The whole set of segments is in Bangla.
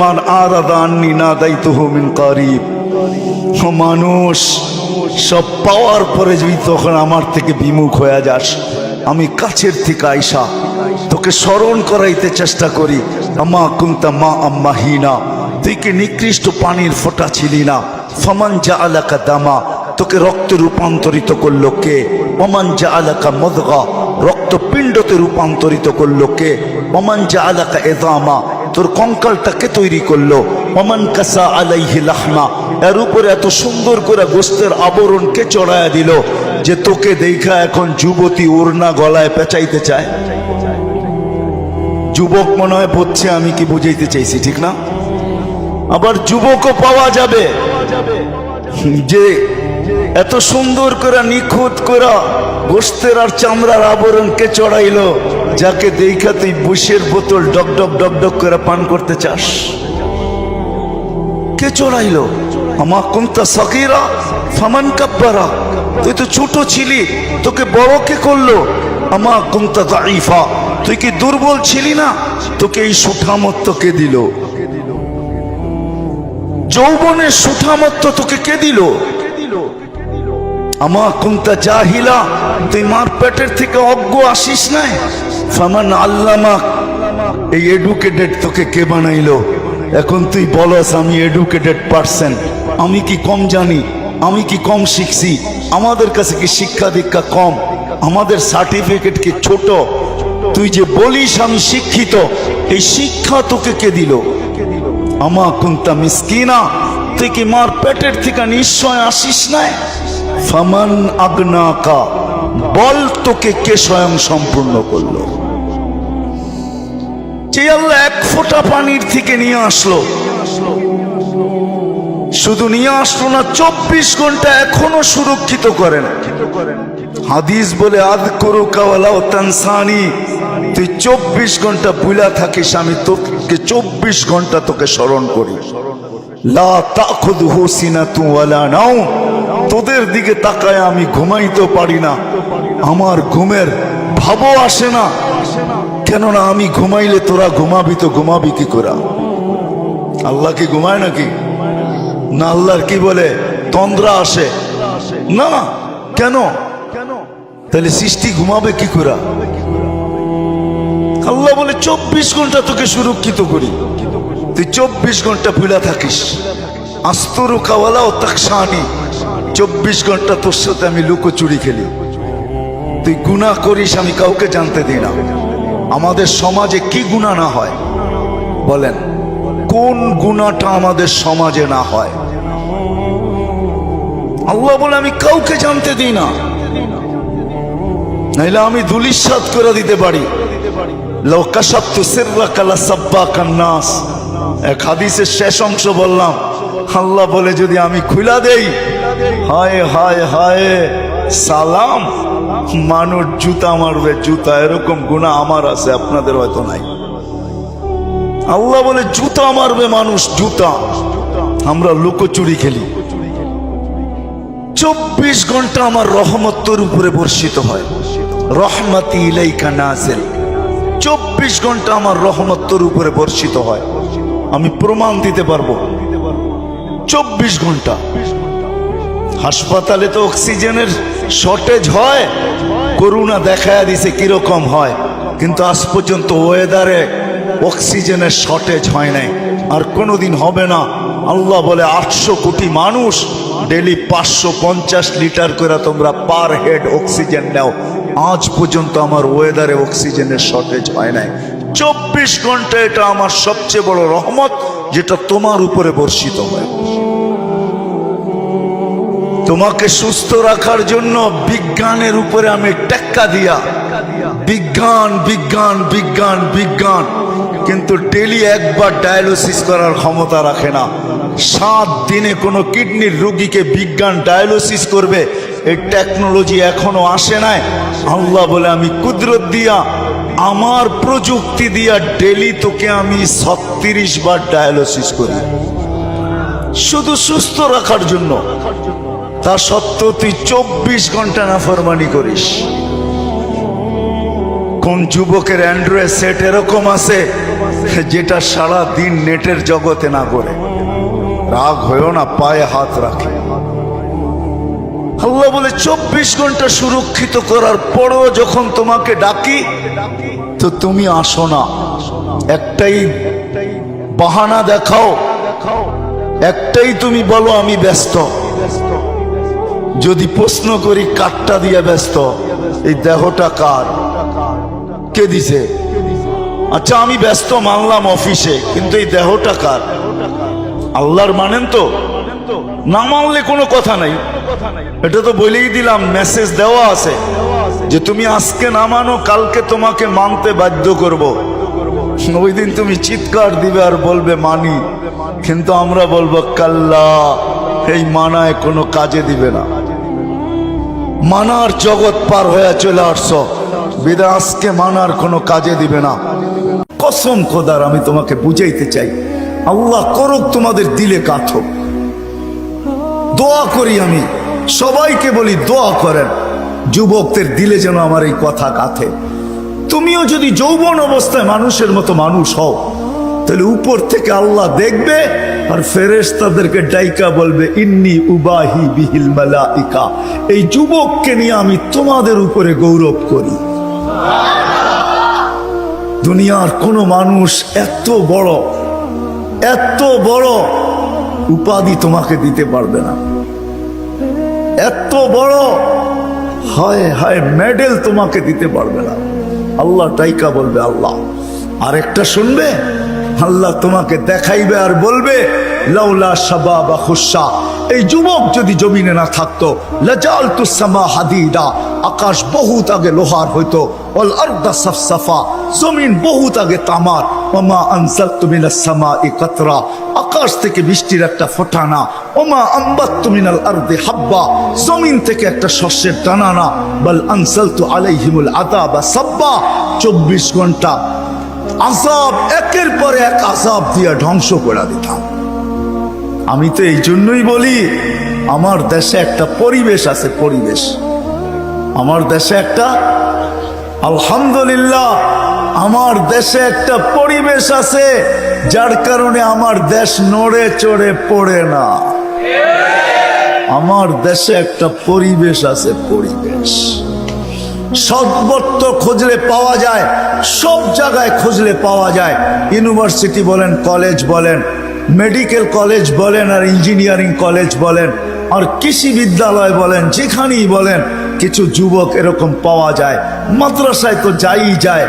মান মিন মানুষ, সব পাওয়ার পরে যদি তখন আমার থেকে বিমুখ হয়ে যাস, আমি কাছের থেকে আইসা তোকে স্মরণ করাইতে চেষ্টা করি। আমা কুন্তা মা আম্মা হিনা, তুই নিকৃষ্ট পানির ফোঁটা ছিলি না? ফমান যা আলাকা দামা, তোকে রক্ত রূপান্তরিত করল কে? অমান যা আলাকা মদগা, রক্তপিণ্ডতে রূপান্তরিত করল কে? অমান যা আলাকা এদামা তোর কঙ্কালটাকে তৈরি করল। অমান কাসা আলাইহি লাহমা, এর উপরে এত সুন্দর করে গোস্তের আবরণ কে চড়ায়া দিল যে তোকে দেখা এখন যুবতী ওড়না গলায় পেঁচাইতে চায়। যুবক মনে হয় বলছে আমি কি বুঝাইতে চাইছি, ঠিক না? আবার যুবকও পাওয়া যাবে যে এত সুন্দর করে নিখুঁত করে গোস্তের আর চামড়ার আবরণকে চড়াইলো। যাকে দেখা তুই বুসের বোতল ডক ডক ডক ডক করে পান করতে চাস? কে চড়াইলো আমা কুন্তা সকিরা ফামান কাব্বারা? তুই তো ছোট ছিলি, তোকে বড় কে করল? আমা কুন্তা দাইফা তুই কি দুর্বল ছিলি না? তোকে এই সুঠামত্ব কে দিল? যৌবনের সুঠামত্ব তোকে কে দিল? আমা কুন্তা জাহিলা? তুই মার পেটের থেকে অজ্ঞ আসিস নাই? ফামান আল্লামা, এই এডুকেটেড তোকে কে বানাইলো? এখন তুই বলস, আমি এডুকেটেড পারসন আমি কি কম জানি? আমি কি কম শিখছি? আমাদের কাছে কি শিক্ষা দীক্ষা কম? আমাদের সার্টিফিকেট কি ছোট? তুই যে বলিস, আমি শিক্ষিত। এই শিক্ষা তোকে কে দিল? আমা কুন্তা মিসকিনা। তুই কি মার পেটের থেকে নিশ্চয় আসিস নাই? ফামান আগ্নাকা। বল তোকে কে স্বয়ং সম্পূর্ণ করল? যে আল্লাহ এক ফোঁটা পানির থেকে নিয়ে আসলো। শুধু নিয়ে আসলো না, চব্বিশ ঘণ্টা এখনও সুরক্ষিত করেন হাদিস বলে আদ করু কাওয়ালাও তানসানি। তুই চব্বিশ ঘণ্টা বুলা থাকিস, আমি তোকে চব্বিশ ঘণ্টা তোকে স্মরণ করি। লা তাখুদহু সিনাতু ওয়ালা নাও তোদের দিকে তাকায় আমি ঘুমাইতে পারি না। আমার ঘুমের ভাবও আসে না। কেননা আমি ঘুমাইলে তোরা ঘুমাবি তো ঘুমাবি কি করা? আল্লাহ কি ঘুমায় নাকি? না আল্লাহর কি বলে? তন্দ্রা আসে। না, কেন? তাহলে সৃষ্টি ঘুমাবে কি করা? আল্লাহ বলে, চব্বিশ ঘণ্টা তোকে সুরক্ষিত করি। তুই চব্বিশ ঘণ্টা ভুলা থাকিস। আস্তরু কাওয়ালা ও তাকসানি চব্বিশ ঘণ্টা তোর সাথে আমি লুকোচুরি খেলি। তুই গুণা করিস, আমি কাউকে জানতে দিই না। আমাদের সমাজে কি গুণা না হয়? বলেন, কোন গুণাটা আমাদের সমাজে না হয়? আল্লাহ বলে, আমি কাউকে জানতে দিই না। নাইলে আমি দুলিশাত করে দিতে পারি। এক হাদিসের শেষ অংশ বললাম, আল্লাহ বলে, যদি আমি খুলা দেই, হায় হায় হায়, সালাম মানুষ জুতা মারবে, জুতা, এরকম গুণা আমার আছে, আপনাদের হয়তো নাই। আল্লাহ বলে, জুতা মারবে মানুষ, জুতা। আমরা লুকোচুরি খেলি। চব্বিশ ঘণ্টা আমার রহমত্তর উপরে বর্ষিত হয়। রহমতি ইলাইকা নাজেল। চব্বিশ ঘণ্টা আমার রহমত্তর উপরে বর্ষিত হয়। আমি প্রমাণ দিতে পারব। চব্বিশ ঘণ্টা। হাসপাতালে তো অক্সিজেনের শর্টেজ হয়, করুণা দেখায় দিছে কীরকম হয়। কিন্তু আজ পর্যন্ত ওয়েদারে অক্সিজেনের শর্টেজ হয় নাই। আর কোনোদিন হবে না। আল্লাহ বলে, আটশো কোটি মানুষ ডেলি পাঁচশো পঞ্চাশ লিটার করে তোমরা পার হেড অক্সিজেন নাও। আজ পর্যন্ত আমার ওয়েদারে অক্সিজেনের শর্টেজ হয় নাই। চব্বিশ ঘণ্টা এটা আমার সবচেয়ে বড় রহমত, যেটা তোমার উপরে বর্ষিত হয়। তোমাকে সুস্থ রাখার জন্য বিজ্ঞানের উপরে আমি টেক্কা দিয়া, বিজ্ঞান বিজ্ঞান বিজ্ঞান বিজ্ঞান, কিন্তু ডেলি একবার ডায়ালিসিস করার ক্ষমতা রাখে না। সাত দিনে কোনো কিডনির রোগীকে বিজ্ঞান ডায়ালিসিস করবে, এই টেকনোলজি এখনও আসে নাই। আল্লাহ বলে, আমি কুদরত দিয়া, আমার প্রযুক্তি দিয়া ডেলি তোকে আমি ছত্রিশ বার ডায়ালিসিস করি। শুধু সুস্থ রাখার জন্য। তা সত্ত্বেও তুই চব্বিশ ঘণ্টা নাফরমানি করিস। কোন যুবকের অ্যান্ড্রয়েড সেট এরকম আছে যেটা সারা দিন নেটের জগতে না করে রাগ হয়েও না, পায়ে হাত রাখে। আল্লাহ বলে, চব্বিশ ঘণ্টা সুরক্ষিত করার পরও যখন তোমাকে ডাকি, তো তুমি আসো না। একটাই বাহানা দেখাও, একটাই তুমি বলো, আমি ব্যস্ত। যদি প্রশ্ন করি, কাঠটা দিয়ে ব্যস্ত, এই দেহটা কার? কে দিছে? আচ্ছা আমি ব্যস্ত মানলাম অফিসে, কিন্তু এই দেহটা কার? আল্লাহর মানেন তো? না মানলে কোনো কথা নাই। এটা তো বলেই দিলাম মেসেজ দেওয়া আছে, যে তুমি আজকে না মানো, কালকে তোমাকে মানতে বাধ্য করব। ওই দিন তুমি চিৎকার দিবে আর বলবে, মানি। কিন্তু আমরা বলব, কাল্লা। এই মানায় কোনো কাজে দিবে না। মানার জগৎ পার হয়ে চলে আসছ। বিদা, আজকে মানার কোনো কাজে দিবে না। কসম খোদার, আমি তোমাকে বুঝাইতে চাই। আল্লাহ করুক তোমাদের দিলে কাথো দোয়া করি আমি। সবাইকে বলি দোয়া করেন। যুবকদের দিলে যেন আমার এই কথা কাথে। তুমিও যদি যৌবন অবস্থায় মানুষের মতো মানুষ হও তাহলে উপর থেকে আল্লাহ দেখবে আর ফেরেশ তাদেরকে ডাইকা বলবে, ইন্নি উবাহি বিহিল মালাইকা। এই যুবককে নিয়ে আমি তোমাদের উপরে গৌরব করি। দুনিয়ার কোনো মানুষ এত বড় এত বড় উপাধি তোমাকে দিতে পারবে না। এত বড়, হায় হায়, মেডেল তোমাকে দিতে পারবে না। আল্লাহ টাইকা বলবে, আল্লাহ, আরেকটা শুনবে? আল্লাহ তোমাকে দেখাইবে আর বলবে, লাউলা সাবা বা খুশা। এই যুবক যদি জমিনে না থাকতো লাজাল তুসামা হাদিদা, আকাশ বহুত আগে লোহার হইতো অল আর্দা সাফসাফা, জমিন বহুত আগে তামার, ওমা আনসালতু মিনাস সামাই কাতরা, আকাশ থেকে বৃষ্টির একটা ফোটানা, ওমা আম্বাত্তু মিনাল আরদি হাব্বা, জমিন থেকে একটা শস্যের টানানা, বল আনসালতু আলাইহিমুল আদাবা সাব্বা, চব্বিশ ঘণ্টা আজাব একের পর এক আজাব দিয়া ধ্বংস করে দিতাম। আমি তো এই জন্যই বলি, আমার দেশে একটা পরিবেশ আছে, পরিবেশ। আমার দেশে একটা, আলহামদুলিল্লাহ, আমার দেশে একটা পরিবেশ আছে, যার কারণে আমার দেশ নড়ে চড়ে পড়ে না। আমার দেশে একটা পরিবেশ আছে, পরিবেশ। সর্বত্র খুঁজলে পাওয়া যায়, সব জায়গায় খুঁজলে পাওয়া যায়। ইউনিভার্সিটি বলেন কলেজ বলেন মেডিকেল কলেজ বলেন, আর ইঞ্জিনিয়ারিং কলেজ বলেন, আর কৃষি বিদ্যালয় বলেন, যেখানেই বলেন, কিছু যুবক এরকম পাওয়া যায়। মাদ্রাসায় তো যাই যায়,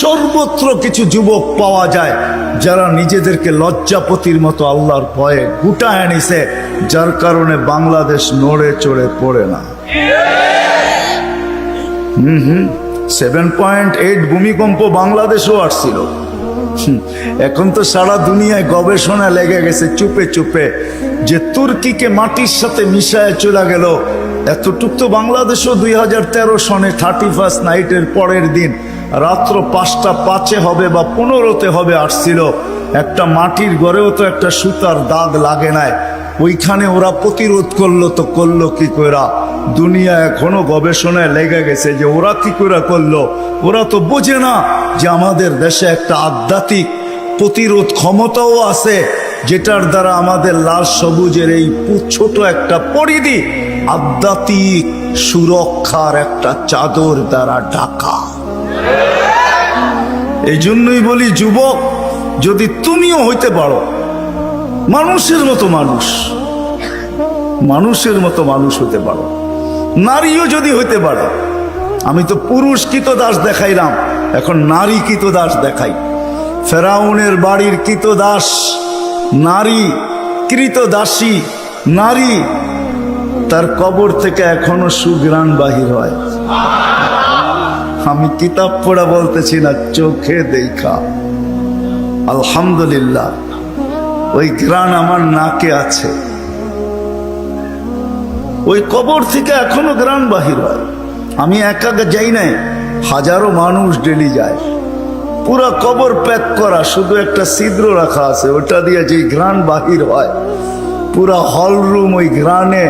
সর্বত্র কিছু যুবক পাওয়া যায়, যারা নিজেদেরকে লজ্জাপতির মতো আল্লাহর ভয়ে গুটায় নিছে, যার কারণে বাংলাদেশ নড়ে চড়ে পড়ে না। সেভেন পয়েন্ট এইট ভূমিকম্প বাংলাদেশও আসছিল। হুম, এখন তো সারা দুনিয়ায় গবেষণা লেগে গেছে চুপে চুপে যে তুর্কিকে মাটির সাথে মিশায় চলে গেল। এতটুক তো বাংলাদেশও দুই হাজার তেরো সনে থার্টি ফার্স্ট নাইটের পরের দিন রাত্র পাঁচটা পাঁচে হবে বা পনেরোতে হবে আসছিল। একটা মাটির গড়েও তো একটা সুতার দাগ লাগে নাই। ওইখানে ওরা প্রতিরোধ করল তো করল কি কইরা? দুনিয়া এখনও গবেষণায় লেগে গেছে যে ওরা কি করে করল। ওরা তো বোঝে না যে আমাদের দেশে একটা আধ্যাত্মিক প্রতিরোধ ক্ষমতাও আছে, যেটার দ্বারা আমাদের লাল সবুজের এই ছোট একটা পরিধি আধ্যাত্মিক সুরক্ষার একটা চাদর দ্বারা ঢাকা। এই জন্যই বলি, যুবক, যদি তুমিও হইতে পারো, মানুষের মতো মানুষ, মানুষের মতো মানুষ হতে পারো। নারীও যদি হইতে পারে, আমি তো পুরুষ কৃত দাস দেখাইলাম, এখন নারী কৃত দাস দেখাই। ফেরাউনের বাড়ির কৃত দাস, নারী, কৃত দাসী, নারী, তার কবর থেকে এখনও সুগ্রাণ বাহির হয়। আমি কিতাব পড়া বলতেছি না, চোখে দেখা। আলহামদুলিল্লাহ, ওই গ্রান আমার নাকে আছে। ওই কবর থেকে এখনও গ্রান বাহির হয়। আমি একা যাই নাই, হাজারো মানুষ ডেলি যায়। পুরা কবর প্যাক করা, শুধু একটা ছিদ্র রাখা আছে, ওটা দিয়ে যে গ্রান বাহির হয়, পুরা হল রুম ওই গ্রানে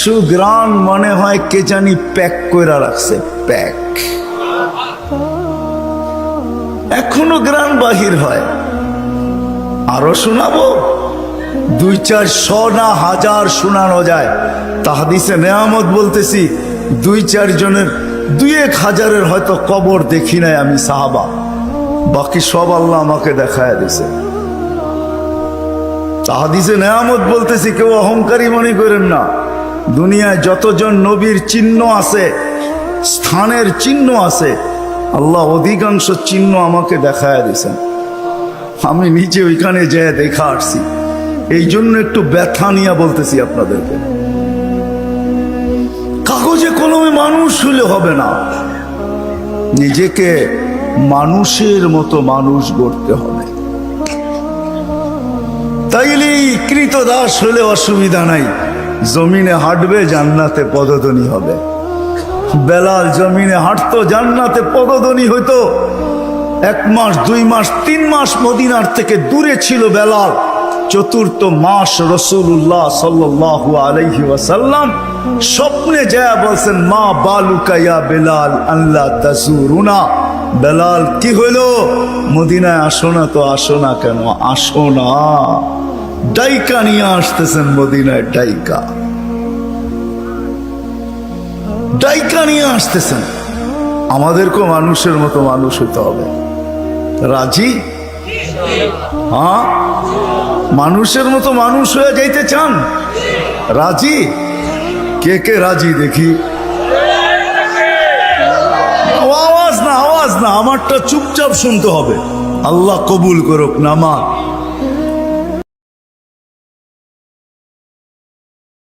সুগ্রান মনে হয় কে জানি প্যাক করে রাখছে, প্যাক। এখনও গ্রান বাহির হয়। আরও শোনাবো? দুই চার শ না হাজার শোনানো যায়। তাহাদিসে নেয়ামত বলতেছি, দুই চার জনের, দুই এক হাজারের হয়তো কবর দেখি নাই আমি সাহাবা। বাকি সব আল্লাহ আমাকে দেখায় দিছে তাহাদিসে নেয়ামত বলতেছি, কেউ অহংকারী মনে করেন না। দুনিয়ায় যতজন নবীর চিহ্ন আছে, স্থানের চিহ্ন আছে, আল্লাহ অধিকাংশ চিহ্ন আমাকে দেখায় দিছেন আমি নিজে ওইখানে যেয়ে দেখা আসছি। এই জন্য একটু ব্যথা নিয়ে বলতেছি আপনাদেরকে। কাগজে কলমে মানুষ হলে হবে না। নিজেকে মানুষের মতো মানুষ গড়তে হবে। তাইলে কৃত দাস হলে অসুবিধা নাই। জমিনে হাঁটবে, জান্নাতে পদধ্বনি হবে। বেলাল জমিনে হাঁটতো, জান্নাতে পদধ্বনি হইতো। এক মাস, দুই মাস, তিন মাস মদিনার থেকে দূরে ছিল বেলাল। চতুর্থ মাস রসুল্লাহ সাল্লাল্লাহু আলাইহি ওয়াসাল্লাম স্বপ্নে যায় বলছেন, মা বালুকাইয়া বেলাল আল্লাহ তাসুরুনা বেলাল, কি হইল মদিনায় আসো না তো আসো না কেন? আসো না। ডাইকা নিয়ে আসতেছেন মদিনায়, ডাইকা। ডাইকা নিয়ে আসতেছেন। আমাদেরকেও মানুষের মতো মানুষ হতে হবে। রাজি? হ্যাঁ? মানুষের মতো মানুষ হয়ে যাইতে চান? রাজি? কে কে রাজি দেখি? আওয়াজ না আওয়াজ না, আমারটা চুপচাপ শুনতে হবে। আল্লাহ কবুল করুক নামাজ।